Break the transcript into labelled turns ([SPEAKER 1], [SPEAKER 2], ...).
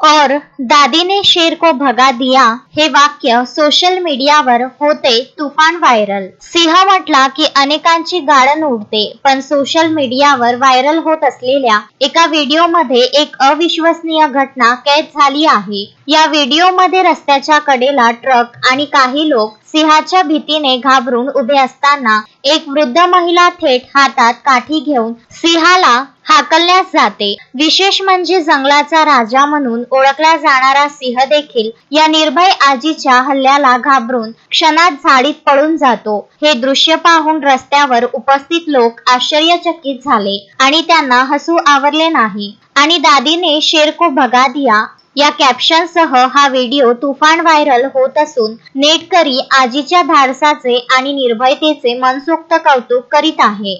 [SPEAKER 1] और दादी ने शेर को भगा दिया हे वाक्य सोशल मीडियावर होते तुफान व्हायरल सिंह म्हटला की अनेकांची गाळण उडते पण सोशल मीडियावर व्हायरल होत असलेल्या एका व्हिडिओमध्ये एक अविश्वसनीय घटना कैद झाली आहे. या व्हिडिओमध्ये रस्त्याच्या कडेला ट्रक आणि काही लोक सिंहाच्या भीतीने घाबरून उभे असताना एक वृद्ध महिला थेट हातात काठी घेऊन सिंहाला हाकलण्यास जाते. विशेष म्हणजे जंगलाचा राजा म्हणून ओळखला जाणारा सिंह देखील या निर्भय आजीच्या हल्ल्याला घाबरून क्षणात झाडीत पळून जातो. हे दृश्य पाहून रस्त्यावर उपस्थित लोक आश्चर्यचकित झाले आणि त्यांना हसू आवरले नाही. आणि दादीने शेर को भगा दिया या कॅप्शन सह हा व्हिडिओ तुफान व्हायरल होत असून नेटकरी आजीच्या धाडसाचे आणि निर्भयतेचे मनसोक्त कौतुक करीत आहे.